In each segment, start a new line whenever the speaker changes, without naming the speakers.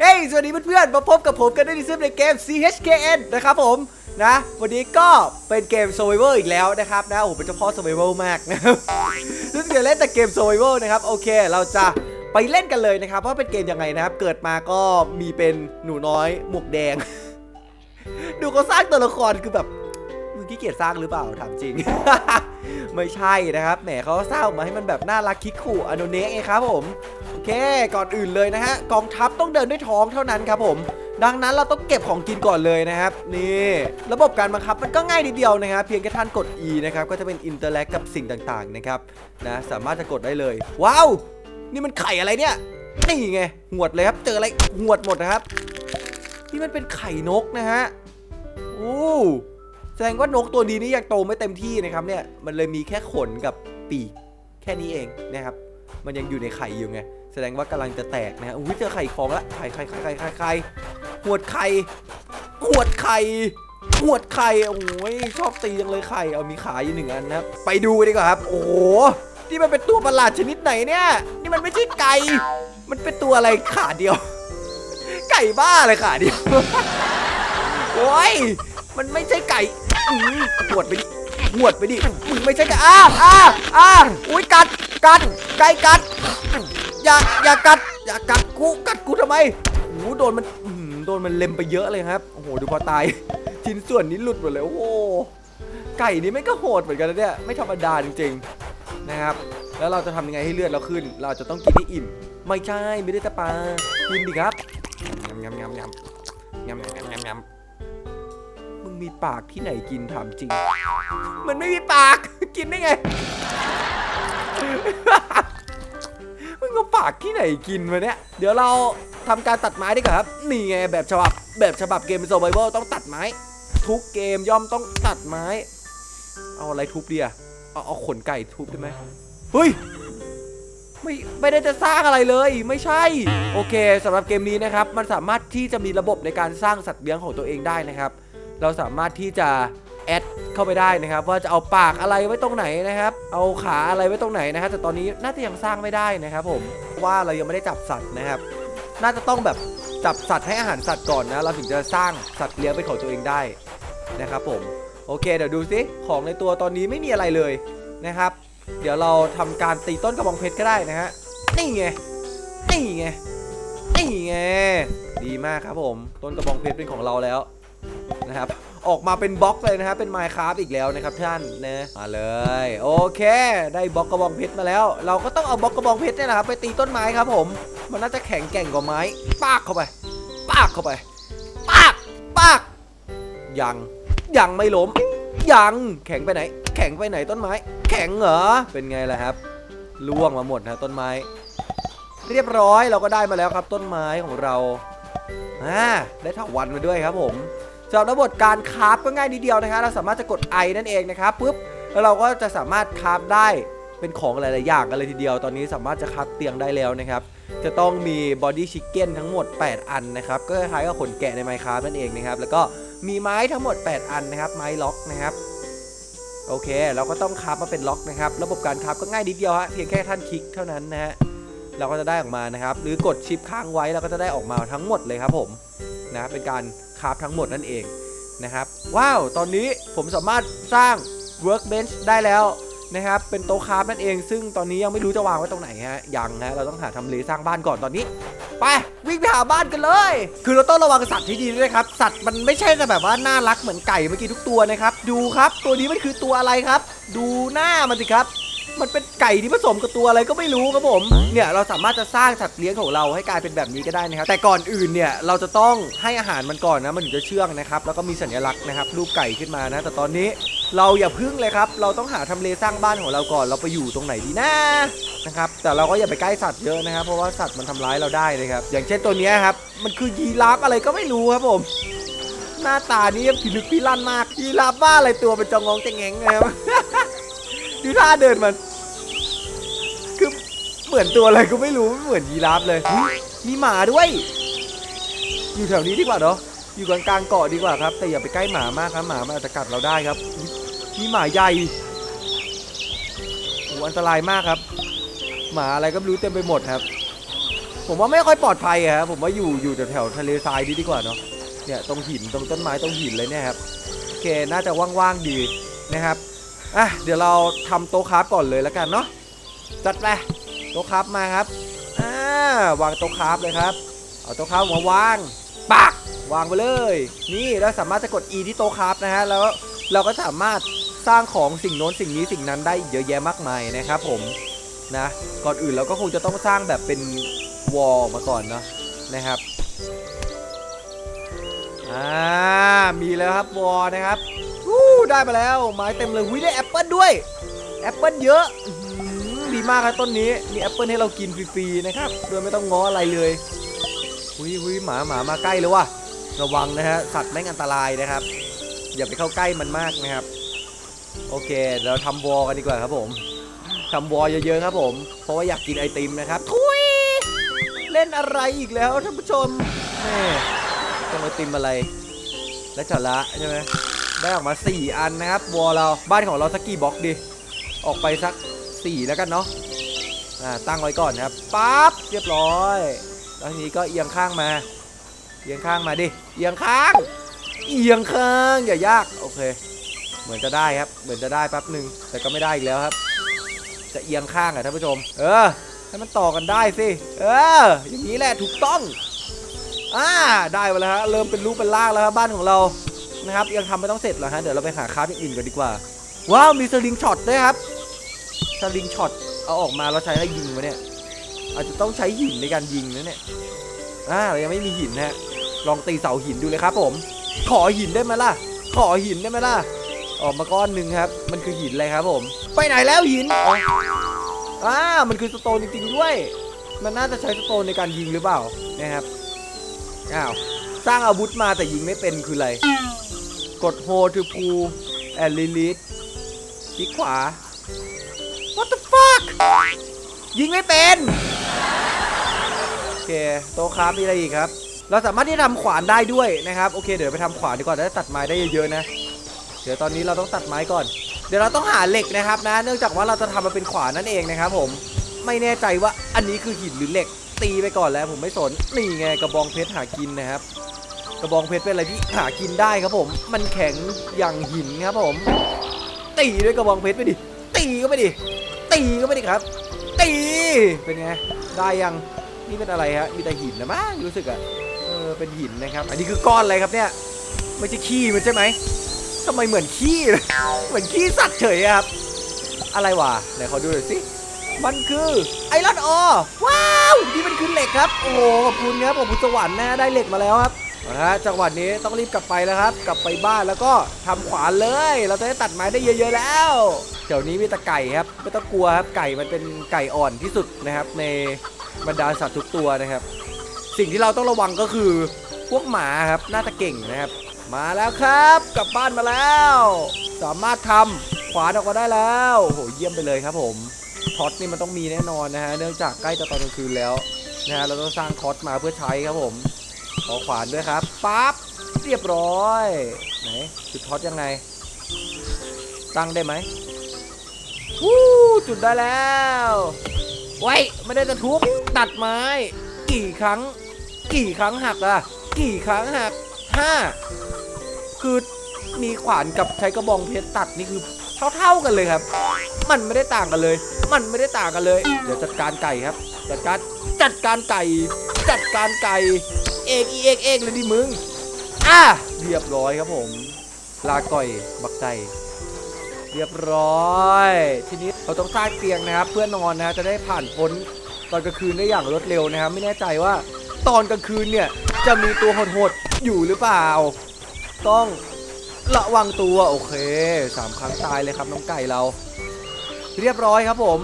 เฮ้ย สวัสดีเพื่อนๆ มาพบกับผมกันในดิซิมในเกม CHKN นะครับผมนะ วันนี้ก็เป็นเกม Survivor อีกแล้วนะครับนะ โอ้โหเป็นเจ้าพ่อ Survivor มากนะครับรู้สึกจะเล่นแต่เกม Survivor นะครับ โอเค เราจะไปเล่นกันเลยนะครับว่าเป็นเกมยังไงนะครับ เกิดมาก็มีเป็นหนูน้อยหมวกแดง ดูเขาสร้างตัวละครคือแบบมึงขี้เกียจสร้างหรือเปล่าถามจริง ไม่ใช่นะครับแหมเขาสร้างมาให้มันแบบน่ารักคิกขู่อโนเนะไงครับผม เค ก่อนอื่นเลยนะฮะกองทัพต้องเดินด้วยท้องเท่านั้นครับผม ดังนั้นเราต้องเก็บของกินก่อนเลยนะครับ นี่ ระบบการบังคับมันก็ง่ายนิดเดียวนะครับ เพียงแค่ท่านกด E นะครับก็จะเป็นอินเตอร์แลกกับสิ่งต่างๆนะครับนะสามารถจะกดได้เลย ว้าว นี่มันไข่อะไรเนี่ยนี่ไงหวดเลยครับเจออะไรหวดหมดนะครับนี่มันเป็นไข่นกนะฮะโอ้แสดงว่านกตัวนี้นี่ยังโตไม่เต็มที่นะครับเนี่ยมันเลยมีแค่ขนกับปีกแค่นี้เองนะครับ มันยังอยู่ในไข่อยู่ไง แสดงว่ากำลังจะแตกนะฮะอุ้ยเจอไข่ฟองละไข่ไข่ไข่ไข่ไข่ไข่หวดไข่หวดไข่หวดไข่โอ้ยชอบตีจังเลยไข่เอามีขาอยู่หนึ่งอันนะครับไปดูดีกว่าครับ โอ้โหนี่มันเป็นตัวประหลาดชนิดไหนเนี่ย นี่มันไม่ใช่ไก่ มันเป็นตัวอะไรขาเดียว ไก่บ้าเลยขาเดียวโอ้ยมันไม่ใช่ไก่อืมหวดไปดิหวดไปดิมึงไม่ใช่ไก่อ้าอ้าอ้าอุ้ยกัดกัดไก่กัด อย่าอย่ากัด อย่ากัดกูกัดกูทำไมโอ้โหโดนมันอืโดนมันเล็มไปเยอะเลยครับโอ้โหดูพอตายชิ้นส่วนนี้หลุดหมดเลยโอ้โหไก่นี่ไม่ก็โหดเหมือนกันนะเนี่ยไม่ธรรมดาจริงๆนะครับ แล้วเราจะทำยังไงให้เลือดเราขึ้น เราจะต้องกินให้อิ่ม ไม่ใช่ไม่ได้แต่ปลากินดิครับยำยำยำยำยำยำยำยำมึงมีปากที่ไหนกินถามจริง มันไม่มีปากกินได้ไง มึงก็ปากที่ไหนกินมาเนี่ย เดี๋ยวเราทำการตัดไม้ดีกว่าครับ นี่ไงแบบฉบับแบบฉบับเกม Survival ต้องตัดไม้ ทุกเกมย่อมต้องตัดไม้ เอาอะไรทุบดีอะเอาเอาขนไก่ทุบได้ไหมเฮ้ยไม่ไม่ได้จะสร้างอะไรเลยไม่ใช่ โอเคสำหรับเกมนี้นะครับ มันสามารถที่จะมีระบบในการสร้างสัตว์เลี้ยงของตัวเองได้นะครับ เราสามารถที่จะ แอดเข้าไปได้นะครับ ว่าจะเอาปากอะไรไว้ตรงไหนนะครับ เอาขาอะไรไว้ตรงไหนนะครับแต่ตอนนี้น่าจะยังสร้างไม่ได้นะครับ ผมว่าเรายังไม่ได้จับสัตว์นะครับ น่าจะต้องแบบจับสัตว์ให้อาหารสัตว์ก่อนนะเราถึงจะสร้างสัตว์เลี้ยงเป็นของตัวเองได้นะครับผมโอเคเดี๋ยวดูซิของในตัวตอนนี้ไม่มีอะไรเลยนะครับ เดี๋ยวเราทำการตีต้นกระบองเพชรก็ได้นะฮะนี่ไงนี่ไงนี่ไงดีมากครับผม ต้นกระบองเพชรเป็นของเราแล้วนะครับ ออกมาเป็นบล็อกเลยนะครับเป็นไมค์คราฟอีกแล้วนะครับท่านนะมาเลยโอเค ได้บล็อกกระบองเพชรมาแล้ว เราก็ต้องเอาบล็อกกระบองเพชรเนี่ยนะครับไปตีต้นไม้ครับผม มันน่าจะแข็งแกร่งกว่าไม้ปากเข้าไป ปากเข้าไป ปากปากยังยังไม่ล้มยังแข็งไปไหน แข็งไปไหนต้นไม้ แข็งเหรอเป็นไงล่ะครับล่วงมาหมดนะต้นไม้ เรียบร้อยเราก็ได้มาแล้วครับต้นไม้ของเราอ่าได้เถาวันมาด้วยครับผม สำหรับระบบการคราฟก็ง่ายนิดเดียวนะฮะเราสามารถจะกด I นั่นเองนะครับปุ๊บแล้วเราก็จะสามารถคราฟได้เป็นของหลาย ๆ อย่างกันเลยทีเดียว ตอนนี้สามารถจะคราฟเตียงได้แล้วนะครับ จะต้องมีบอดี้ชิคเก้นทั้งหมด 8 อันนะครับ ก็คล้ายๆกับขนแกะในไมค์คราฟนั่นเองนะครับ แล้วก็มีไม้ทั้งหมด 8 อันนะครับ ไม้ล็อกนะครับ โอเค เราก็ต้องคราฟมาเป็นล็อกนะครับ ระบบการคราฟก็ง่ายนิดเดียวฮะ เพียงแค่ท่านคลิกเท่านั้นนะฮะ เราก็จะได้ออกมานะครับ หรือกดชิปค้างไว้เราก็จะได้ออกมาทั้งหมดเลยครับผม นะ เป็นการ คราฟทั้งหมดนั่นเองนะครับ ว้าว ตอนนี้ผมสามารถสร้าง workbench ได้แล้วนะครับ เป็นโต๊ะคราฟนั่นเอง ซึ่งตอนนี้ยังไม่รู้จะวางไว้ตรงไหนฮะ ยังฮะ เราต้องหาทำเลสร้างบ้านก่อนตอนนี้ ไป วิ่งไปหาบ้านกันเลย คือเราต้องระวังสัตว์ที่ดีด้วยครับ สัตว์มันไม่ใช่แต่แบบว่าน่ารักเหมือนไก่เมื่อกี้ทุกตัวนะครับ ดูครับ ตัวนี้มันคือตัวอะไรครับ ดูหน้ามันสิครับ มันเป็นไก่ที่ผสมกับตัวอะไรก็ไม่รู้ครับผม เนี่ยเราสามารถจะสร้างสัตว์เลี้ยงของเราให้กลายเป็นแบบนี้ก็ได้นะครับ แต่ก่อนอื่นเนี่ยเราจะต้องให้อาหารมันก่อนนะ มันถึงจะเชื่องนะครับ แล้วก็มีสัญลักษณ์นะครับรูปไก่ขึ้นมานะ แต่ตอนนี้เราอย่าพึ่งเลยครับ เราต้องหาทำเลสร้างบ้านของเราก่อน เราไปอยู่ตรงไหนดีนะนะครับ แต่เราก็อย่าไปใกล้สัตว์เยอะนะครับ เพราะว่าสัตว์มันทำร้ายเราได้นะครับ อย่างเช่นตัวนี้ครับ มันคือยีราฟอะไรก็ไม่รู้ครับผม หน้าตานี่พิลึกพิลั่นมาก ยีราฟบ้าอะไรตัวเป็นจองงองจะแงงนะครับดูท่าเดินมัน เหมือนตัวอะไรก็ไม่รู้ไม่เหมือนยีราฟเลยมีหมาด้วย อยู่แถวนี้ดีกว่าเนาะอยู่กลางๆเกาะดีกว่าครับ แต่อย่าไปใกล้หมามากครับหมามันอาจจะกัดเราได้ครับมีหมาใหญ่โอ้อันตรายมากครับ หมาอะไรก็รู้เต็มไปหมดครับ ผมว่าไม่ค่อยปลอดภัยครับผมว่าอยู่อยู่แถวทะเลทรายดีดีกว่าเนาะเนี่ยตรงหินตรงต้นไม้ตรงหินเลยเนี่ยครับโอเคน่าจะว่างๆดีนะครับอะเดี๋ยวเราทำโต๊ะคราฟก่อนเลยแล้วกันเนาะจัดไป โต๊ะคราฟมาครับอ่าวางโต๊ะคราฟเลยครับ เอาโต๊ะคราฟมาวางปักวางไปเลย นี่แล้วสามารถจะกด E ที่โต๊ะคราฟนะฮะแล้วเราก็สามารถสร้างของสิ่งโน้นสิ่งนี้สิ่งนั้นได้เยอะแยะมากมายนะครับผมนะก่อนอื่นเราก็คงจะต้องสร้างแบบเป็นวอลมาก่อนเนาะนะครับอ่ามีแล้วครับวอลนะครับวู้ได้มาแล้วไม้เต็มเลยวิได้แอปเปิลด้วยแอปเปิลเยอะ ดีมากครับต้นนี้ มีแอปเปิลให้เรากินฟรีๆนะครับ โดยไม่ต้องง้ออะไรเลยหุยหุยหมาหมามาใกล้แล้วว่ะ ระวังนะฮะ สัตว์แม่งอันตรายนะครับ อย่าไปเข้าใกล้มันมากนะครับ โอเค เราทำวอลกันดีกว่าครับผมทำวอลเยอะๆครับผม เพราะว่าอยากกินไอติมนะครับ ทุย เล่นอะไรอีกแล้วท่านผู้ชมแม่ต้องไอติมอะไร และจอละใช่ไหมได้ออกมา 4 อันนะครับวอลเรา บ้านของเราสักกี่บล็อกดี ออกไปสัก 4 แล้วกันเนาะอ่าตั้งไว้ก่อนนะครับปั๊บเรียบร้อย แล้วทีนี้ก็เอียงข้างมา เอียงข้างมาดิเอียงข้าง เอียงข้างอย่ายากโอเค เหมือนจะได้ครับ เหมือนจะได้แป๊บหนึ่งแต่ก็ไม่ได้อีกแล้วครับ จะเอียงข้างอะท่านผู้ชม เออให้มันต่อกันได้สิเอออย่างนี้แหละถูกต้องอ่าได้มาแล้วฮะเริ่มเป็นรูปเป็นร่างแล้วครับบ้านของเรานะครับยังทำไม่ต้องเสร็จหรอกฮะเดี๋ยวเราไปหาคราฟอย่างอื่นกันดีกว่าว้าวมีสลิงช็อตด้วยครับ สลิงช็อตเอาออกมาเราใช้อะไรยิงวะเนี่ย อาจจะต้องใช้หินในการยิงนะเนี่ยอ่าเรายังไม่มีหินนะลองตีเสาหินดูเลยครับผม ขอหินได้ไหมล่ะ ขอหินได้ไหมล่ะ ออกมาก้อนหนึ่งครับ มันคือหินอะไรครับผม ไปไหนแล้วหินอ่ามันคือสโตนจริงๆด้วย มันน่าจะใช้สโตนในการยิงหรือเปล่านะครับอ้าวสร้างอาวุธมาแต่ยิงไม่เป็นคืออะไร กดโฮทูพูแอนลิลิทคลิกขวา ยิงไม่เป็น โอเค โตครับมีอะไรอีกครับ เราสามารถที่จะทำขวานได้ด้วยนะครับ โอเค เดี๋ยวไปทำขวานดีกว่าจะได้ตัดไม้ได้เยอะๆนะ เดี๋ยวตอนนี้เราต้องตัดไม้ก่อน เดี๋ยวเราต้องหาเหล็กนะครับนะ เนื่องจากว่าเราจะทำมาเป็นขวานนั่นเองนะครับผม ไม่แน่ใจว่าอันนี้คือหินหรือเหล็ก ตีไปก่อนแล้วผมไม่สน นี่ไงกระบองเพชรหากินนะครับ กระบองเพชรเป็นอะไรที่หากินได้ครับผม มันแข็งอย่างหินครับผม ตีด้วยกระบองเพชรไปดิ ตีก็ไปดิ ตีก็ไปดิครับ ตีเป็นไงได้ยังนี่เป็นอะไรฮะมีแต่หินนะมั้งรู้สึกอะเออเป็นหินนะครับ อันนี้คือก้อนอะไรครับเนี่ยไม่ใช่ขี้มันใช่ไหมทำไมเหมือนขี้เลยเหมือนขี้สัตว์เฉยครับ อะไรวะไหนขอดูหน่อยสิมันคือไอรอนออว้าวนี่มันคือเหล็กครับ โอ้โหขอบคุณครับขอบคุณสวรรค์นะได้เหล็กมาแล้วครับเอาละฮะจังหวัดนี้ต้องรีบกลับไปแล้วครับ กลับไปบ้านแล้วก็ทำขวานเลย เราจะได้ตัดไม้ได้เยอะ ๆ แล้ว เดี๋ยวนี้มีแต่ไก่ครับไม่ต้องกลัวครับไก่มันเป็นไก่อ่อนที่สุดนะครับ ในบรรดาสัตว์ทุกตัวนะครับ สิ่งที่เราต้องระวังก็คือพวกหมาครับน่าจะเก่งนะครับ มาแล้วครับกลับบ้านมาแล้ว สามารถทำขวานออกมาได้แล้วโอ้โหเยี่ยมไปเลยครับผมท็อตนี่มันต้องมีแน่นอนนะฮะเนื่องจากใกล้จะตอนกลางคืนแล้วนะฮะเราต้องสร้างท็อตมาเพื่อใช้ครับผมขอขวานด้วยครับปั๊บเรียบร้อยไหนจุดท็อตยังไงตั้งได้ไหม วู้จุดได้แล้วไว้ยไม่ได้จะทุบตัดไม้ กี่ครั้ง กี่ครั้งหักอะกี่ครั้งหักห้าคือมีขวานกับใช้กระบองเพชรตัดนี่คือเท่าๆกันเลยครับ มันไม่ได้ต่างกันเลย มันไม่ได้ต่างกันเลย เดี๋ยวจัดการไก่ครับ จัดการจัดการไก่ จัดการไก่ เอกอีเอกเอกเลยดิมึง อะเรียบร้อยครับผม ลาก่อย บักไก่ เรียบร้อย ทีนี้เราต้องสร้างเตียงนะครับ เพื่อนอนนะจะได้ผ่านพ้นตอนกลางคืนได้อย่างรวดเร็วนะครับไม่แน่ใจว่าตอนกลางคืนเนี่ยจะมีตัวโหดๆอยู่หรือเปล่า ต้องระวังตัวโอเคสามครั้งตายเลยครับน้องไก่เรา เรียบร้อยครับผม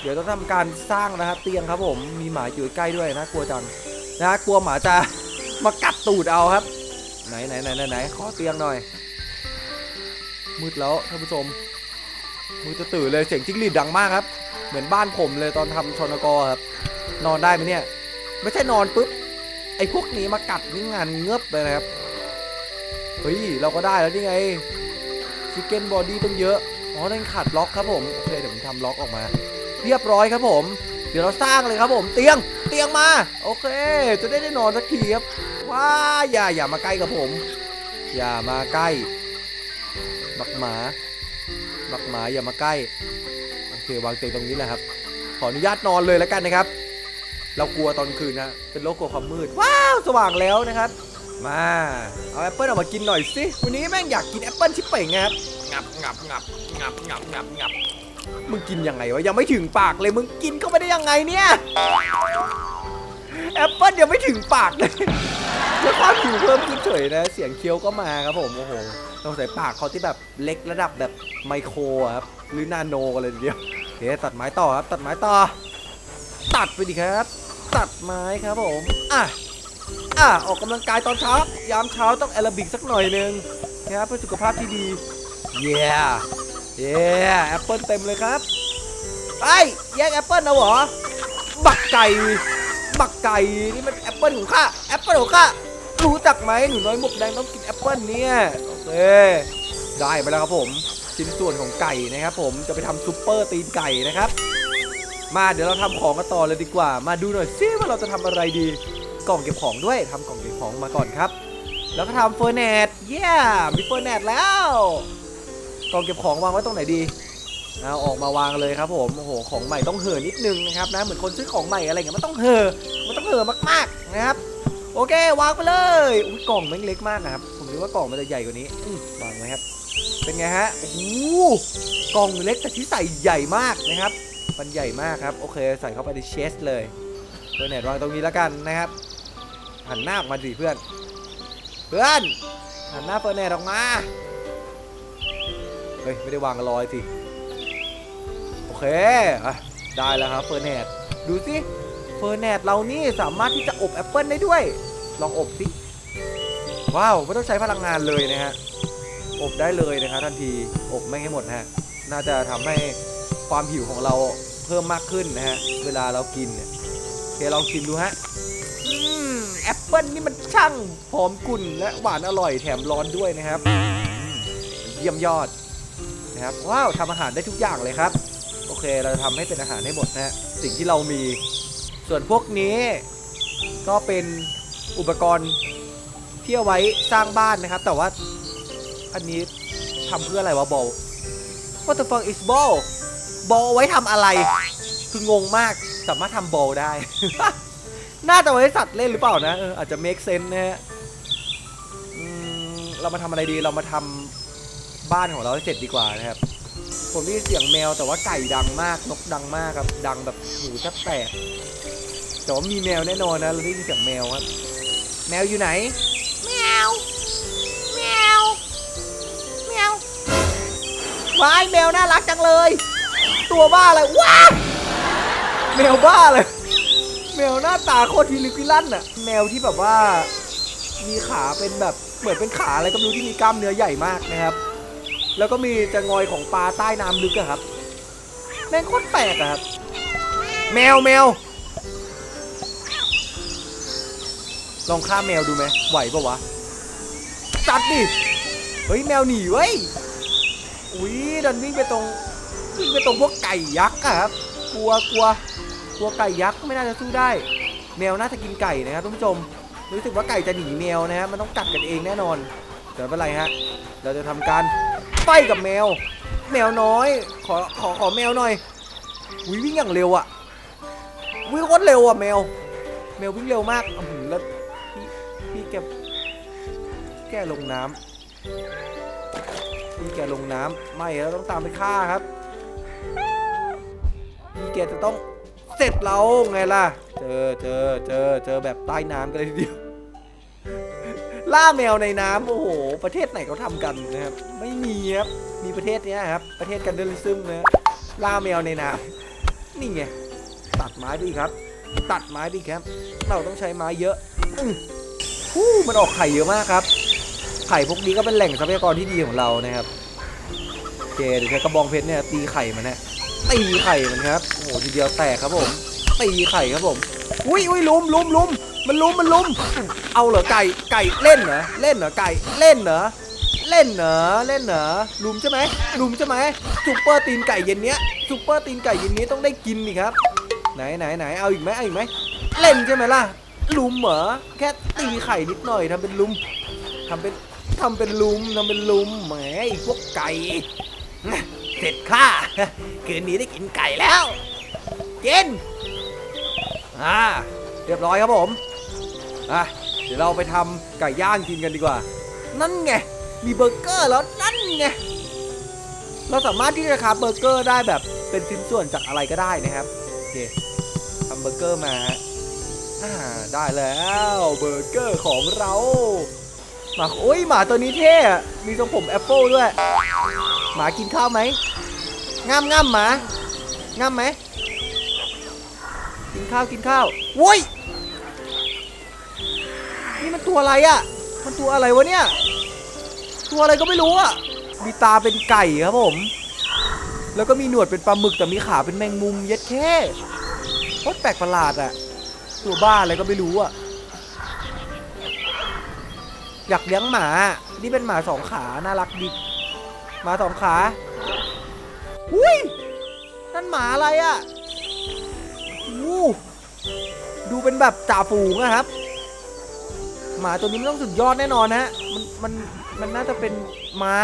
เดี๋ยวต้องทำการสร้างนะครับเตียงครับผมมีหมาอยู่ใกล้ด้วยนะกลัวจังนะกลัวหมาจะมากัดตูดเอาครับ ไหนไหนไหนไหนไหนขอเตียงหน่อย มืดแล้วท่านผู้ชม มืดจะตื่นเลยเสียงจิ้งหรีดดังมากครับ เหมือนบ้านผมเลยตอนทำชนกรครับ นอนได้ไหมเนี่ย ไม่ใช่นอนปุ๊บไอ้พวกนี้มากัดนี่งานเงือบเลยนะครับ เฮ้ย เราก็ได้แล้วนี่ไงชิคเก้นบอดี้ต้องเยอะ อ๋อนั่นขาดล็อกครับผม โอเค เดี๋ยวผมทำล็อกออกมา เรียบร้อยครับผม เดี๋ยวเราสร้างเลยครับผม เตียง เตียงมา โอเค จะได้ได้นอนสักทีครับ ว้าอย่าอย่ามาใกล้กับผม อย่ามาใกล้ หมา บักหมาอย่ามาใกล้ โอเควางเตียงตรงนี้แหละครับ ขออนุญาตนอนเลยแล้วกันนะครับ เรากลัวตอนคืนนะ เป็นโรคกลัวความมืด ว้าว สว่างแล้วนะครับ มา เอาแอปเปิลออกมากินหน่อยสิ วันนี้แม่งอยากกินแอปเปิลชิปเป่งครับ งับงับงับงับงับงับงับมึงกินยังไงวะ ยังไม่ถึงปากเลย มึงกินเข้าไปได้ยังไงเนี่ย แอปเปิลยังไม่ถึงปากเลยแล้วความหิวเพิ่มขึ้นเฉยนะ เสียงเคี้ยวก็มาครับผม โอ้โห ต้องใส่ปากเขาที่แบบเล็กระดับแบบไมโครครับหรือนาโนกันเลยทีเดียวโอเคตัดไม้ต่อครับ ตัดไม้ต่อ ตัดไปดิครับ ตัดไม้ครับผมอะอะออกกำลังกายตอนเช้ายามเช้าต้องแอโรบิกสักหน่อยนึงนะครับเพื่อสุขภาพที่ดีเย้เย้แอปเปิลเต็มเลยครับไอ้แยกแอปเปิลเอาหรอบักไก่บักไก่นี่มันแอปเปิลของข้าแอปเปิลของข้ารู้จักไหมหนูน้อยหมวกแดงต้องกินแอปเปิลเนี่ย โอเคได้ไปแล้วครับผม ชิ้นส่วนของไก่นะครับผมจะไปทำซุปเปอร์ตีนไก่นะครับ มาเดี๋ยวเราทำของกันต่อเลยดีกว่า มาดูหน่อยซิว่าเราจะทำอะไรดี กล่องเก็บของด้วยทำกล่องเก็บของมาก่อนครับ แล้วก็ทำเฟอร์เนตเย้มีเฟอร์เนตแล้ว กล่องเก็บของวางไว้ตรงไหนดีเอาออกมาวางเลยครับผมโอ้โหของใหม่ต้องเห่อนิดนึงนะครับนะเหมือนคนซื้อของใหม่อะไรเงี้ยมันต้องเห่อมันต้องเห่อมากๆนะครับ โอเค วางไปเลยอุ้ยกล่องแม่งเล็กมากนะครับ นึกว่ากล่องมันจะใหญ่กว่านี้อืมวางไว้ครับ เป็นไงฮะโอ้โหกล่องเล็กแต่ที่ใส่ใหญ่มากนะครับ มันใหญ่มากครับ โอเคใส่เข้าไปในเชสเลยเฟอร์เนตวางตรงนี้แล้วกันนะครับ หันหน้าออกมาดิเพื่อน เพื่อน หันหน้าเฟอร์เนตออกมา เฮ้ยไม่ได้วางลอยสิ โอเคอะได้แล้วครับเฟอร์เนตดูสิเฟอร์เนตเรานี่สามารถที่จะอบแอปเปิลได้ด้วย ลองอบสิ ว้าวไม่ต้องใช้พลังงานเลยนะฮะอบได้เลยนะครับทันทีอบไม่ให้หมดนะฮะน่าจะทำให้ความหิวของเราเพิ่มมากขึ้นนะฮะเวลาเรากินเนี่ยโอเคลองชิมดูฮะอืมแอปเปิลนี่มันช่างหอมกลุ่นและหวานอร่อยแถมร้อนด้วยนะครับ เยี่ยมยอดนะครับว้าวทำอาหารได้ทุกอย่างเลยครับ โอเคเราจะทำให้เป็นอาหารให้หมดนะฮะสิ่งที่เรามี ส่วนพวกนี้ก็เป็นอุปกรณ์ ที่เอาไว้สร้างบ้านนะครับ แต่ว่าอันนี้ทำเพื่ออะไรวะบอล What the fuck is ball บอลไว้ทำอะไร คืองงมากสามารถทำบอลได้ น่าจะไว้สัตว์เล่นหรือเปล่านะเอออาจจะ make sense นะฮะอืมเรามาทำอะไรดีเรามาทำบ้านของเราให้เสร็จดีกว่านะครับ ผมได้ยินเสียงแมวแต่ว่าไก่ดังมากนกดังมากครับ ดังแบบหูแทบแตกแต่ว่ามีแมวแน่นอนนะเราได้ยินเสียงแมวครับ แมวอยู่ไหน ว้ายแมวน่ารักจังเลย ตัวบ้าอะไรว้าแมวบ้าเลย แมวหน้าตาโคตรทีลิฟิลั่นอะแมวที่แบบว่า มีขาเป็นแบบเหมือนเป็นขาอะไรก็ไม่รู้ที่มีกล้ามเนื้อใหญ่มากนะครับ แล้วก็มีจะงอยของปลาใต้น้ำลึกอะครับ แม่งโคตรแปลกอะครับ แมวแมว ลองฆ่าแมวดูไหมไหวปะวะจัดดิ เฮ้ยแมวหนีเว้ย อุ้ยดันวิ่งไปตรงวิ่งไปตรงพวกไก่ยักษ์อะครับกลัวกลัวกลัวไก่ยักษ์ไม่น่าจะสู้ได้ แมวน่าจะกินไก่นะครับท่านผู้ชมรู้สึกว่าไก่จะหนีแมวนะฮะมันต้องกัดกันเองแน่นอนเดี๋ยวไม่เป็นไรฮะเราจะทำการไฟกับแมว แมวน้อย ขอขอขอแมวหน่อยวิ่งอย่างเร็วอะวิ่งโคตรเร็วอะแมว แมววิ่งเร็วมากอื้อหือแล้วพี่พี่แกแกลงน้ำ พี่แกลงน้ำไม่เราต้องตามไปฆ่าครับพี่แกจะต้องเสร็จเราไงล่ะ เจอเจอเจอเจอแบบใต้น้ำกันเลยทีเดียวล่าแมวในน้ำโอ้โห ประเทศไหนเขาทำกันนะครับไม่มีครับมีประเทศนี้ครับ ประเทศกันเดลิซึมนะล่าแมวในน้ำนี่ไงตัดไม้ไปครับ ตัดไม้ไปครับ เราต้องใช้ไม้เยอะอู้มันออกไข่เยอะมากครับ ไข่พวกนี้ก็เป็นแหล่งทรัพยากรที่ดีของเรานะครับโอเคเดี๋ยวใช้กระบองเพชรเนี่ยตีไข่มันนะตีไข่มันครับโอ้โหทีเดียวแตกครับผมตีไข่ครับผมอุ้ยอุ้ยลุมลุมลุมมันลุมมันลุม เอาเหรอไก่ไก่เล่นเหรอเล่นเหรอไก่เล่นเหรอเล่นเหรอเล่นเหรอลุมใช่ไหมลุมใช่ไหมซุปเปอร์ตีนไก่เย็นเนี้ยซุปเปอร์ตีนไก่เย็นนี้ต้องได้กินนี่ครับ ไหนไหนไหนเอาอีกไหมเอาอีกไหมเล่นใช่ไหมล่ะลุมเหรอแค่ตีไข่นิดหน่อยทำเป็นลุมทำเป็น ทำเป็นลุมทำเป็นลุมแหมไอ้พวกไก่ เสร็จข้า คืนนี้ได้กินไก่แล้ว กิน อ่า เรียบร้อยครับผม อะ เดี๋ยวเราไปทำไก่ย่างกินกันดีกว่า นั่นไง มีเบอร์เกอร์แล้วนั่นไง เราสามารถที่จะคาเบอร์เกอร์ได้แบบเป็นชิ้นส่วนจากอะไรก็ได้นะครับโอเคทำเบอร์เกอร์มาอ่าได้แล้วเบอร์เกอร์ของเรา หมาโอ้ยหมาตัวนี้เท่อะมีทรงผมแอปเปิลด้วย หมากินข้าวไหมง่ามง่ามหมาง่ามไหมกินข้าวกินข้าวโว้ยนี่มันตัวอะไรอะ่ะ มันตัวอะไรวะเนี่ย ตัวอะไรก็ไม่รู้อะ่ะ มีตาเป็นไก่ครับผม แล้วก็มีหนวดเป็นปลาหมึกแต่มีขาเป็นแมงมุมเย็ดแค่โคตรแปลกประหลาดอะ่ะ ตัวบ้าอะไรก็ไม่รู้อะ่ะ อยากเลี้ยงหมา นี่เป็นหมาสองขา น่ารักดีหมาสองขา อุ้ย นั่นหมาอะไรอะ่ะวู้ดูเป็นแบบจ่าฝูงอะครับ หมาตัวนี้มันต้องสุดยอดแน่นอนนะฮะมันมันมันน่าจะเป็นม้า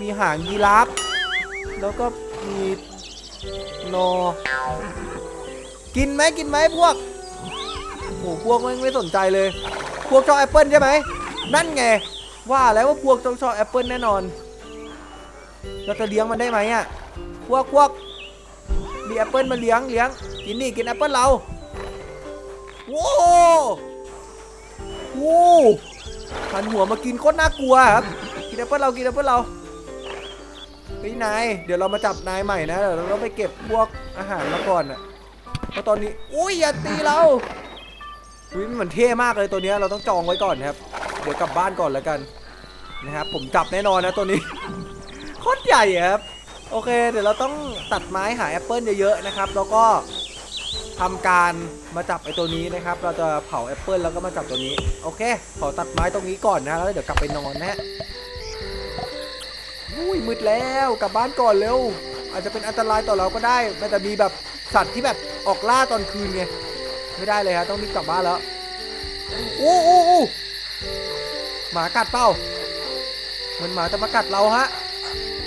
มีหางยีราฟ แล้วก็มีนอ กินไหมกินไหมพวกโอ้โหพวกไม่ไม่สนใจเลย พวกชอบแอปเปิลใช่ไหมนั่นไง ว่าแล้วว่าพวกต้องชอบแอปเปิลแน่นอน เราจะเลี้ยงมันได้ไหมอะพวกพวกมีแอปเปิลมาเลี้ยงเลี้ยงกินนี่กินแอปเปิลเราโว้โว้หันหัวมากินโคตรน่ากลัวครับกินแอปเปิลเรากินแอปเปิลเราเฮ้ยนายเดี๋ยวเรามาจับนายใหม่นะเดี๋ยวเราไปเก็บพวกอาหารมาก่อนอะเพราะตอนนี้อุ้ยอย่าตีเรา อุ้ยมันเหมือนเท่มากเลยตัวนี้เราต้องจองไว้ก่อนนะครับ เดี๋ยวกลับบ้านก่อนแล้วกันนะครับผมจับแน่นอนนะตัวนี้โคตรใหญ่ครับโอเค เดี๋ยวเราต้องตัดไม้หาแอปเปิลเยอะๆนะครับ แล้วก็ทำการมาจับไอ้ตัวนี้นะครับ เราจะเผาแอปเปิลแล้วก็มาจับตัวนี้ โอเค ขอตัดไม้ตรงนี้ก่อนนะ แล้วเดี๋ยวกลับไปนอนนะฮะอุ้ยมืดแล้ว กลับบ้านก่อนเร็ว อาจจะเป็นอันตรายต่อเราก็ได้ มันจะมีแบบสัตว์ที่แบบออกล่าตอนคืนไง ไม่ได้เลยฮะต้องรีบกลับบ้านแล้วอู้อู้อู้หมากัดเปล่าเหมือนหมาจะมากัดเราฮะ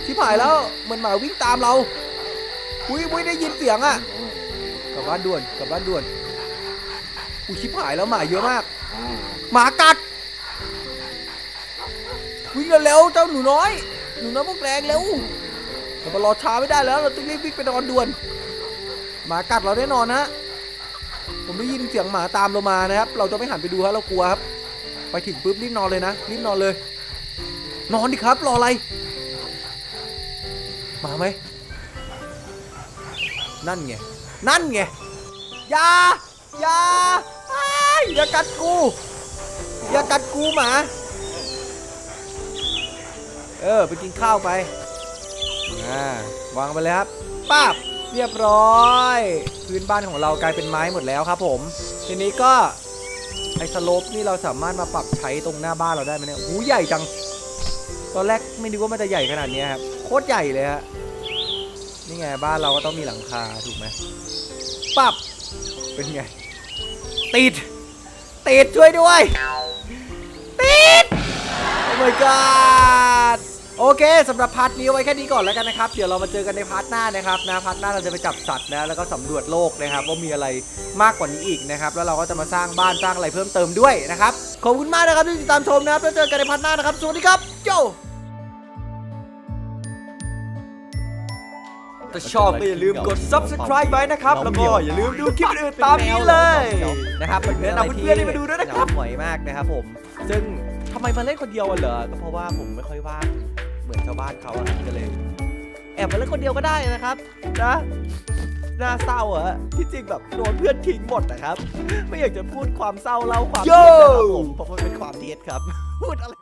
ชิบหายแล้วเหมันหมาวิ่งตามเราอุ้ยอุ้ยได้ยินเสียงอะกลับบ้านด่วนกลับบ้านด่วนอุ้ยชิบหายแล้วหมาเยอะมาก หมากัด วิ่งเร็วๆเจ้าหนูน้อย หนูน้อยพวกแรงเร็วเรามารอช้าไม่ได้แล้วเราต้องรีบวิ่งไปนอนด่วนหมากัดเราแน่นอนนะ ผมได้ยินเสียงหมาตามเรามานะครับ เราจะไม่หันไปดูครับเรากลัวครับ ไปถึงปุ๊บรีบนอนเลยนะรีบนอนเลย นอนดิครับรออะไร มาไหมนั่นไงนั่นไงอย่าอย่าอยอย่ากัดกู อย่ากัดกูหมา เออไปกินข้าวไปอ่าวางไปเลยครับป้าบ เรียบร้อย พื้นบ้านของเรากลายเป็นไม้หมดแล้วครับผม ทีนี้ก็ไอ้สโลปนี่เราสามารถมาปรับใช้ตรงหน้าบ้านเราได้ไหมเนี่ยหูใหญ่จัง ตอนแรกไม่นึกว่ามันจะใหญ่ขนาดนี้ครับ โคตรใหญ่เลยฮะ นี่ไงบ้านเราก็ต้องมีหลังคาถูกไหมปรับ เป็นไง ติด ติดช่วยด้วย ติด โอ้ my god โอเคสำหรับพาร์ทนี้ไว้แค่นี้ก่อนแล้วกันนะครับ เดี๋ยวเรามาเจอกันในพาร์ทหน้านะครับนะพาร์ทหน้าเราจะไปจับสัตว์นะแล้วก็สำรวจโลกนะครับว่ามีอะไรมากกว่านี้อีกนะครับแล้วเราก็จะมาสร้างบ้านสร้างอะไรเพิ่มเติมด้วยนะครับขอบคุณมากนะครับที่ติดตามชมนะครับแล้วเจอกันในพาร์ทหน้านะครับสวัสดีครับโจถ้าชอบก็อย่าลืมกด subscribe ไว้นะครับ แล้วก็อย่าลืมดูคลิปอื่นตามนี้เลยนะครับแนะนำเพื่อนๆให้มาดูด้วยนะครับ
ห่วยมากนะครับผม ซึ่งทำไมมาเล่นคนเดียวเหรอ ก็เพราะว่าผมไม่ค่อยว่าง เหมือนชาวบ้านเขาอะก็เลย แอบไปเล่นคนเดียวก็ได้นะครับนะน่าเศร้าอะที่จริงแบบโดนเพื่อนทิ้งหมดนะครับ ไม่อยากจะพูดความเศร้าเล่าความเท็จนะครับผมเพราะมันเป็นความเท็จครับพูดอะไร